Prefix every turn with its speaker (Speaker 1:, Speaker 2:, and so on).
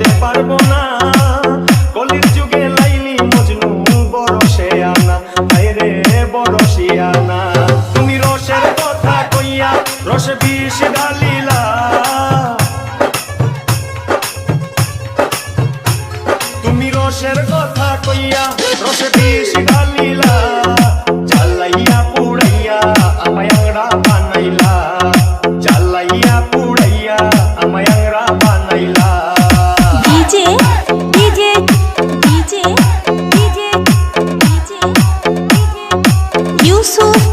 Speaker 1: হতে পারব না। কলির যুগে লাইলি মজনু, বড় সে আনা। রে বড় শিয়ানা। তুমি রসের কথা কইয়া, রস বিষ ঢালিলা। তুমি রসের কথা কইয়া, রস বিষ ঢালিলা।
Speaker 2: 诉。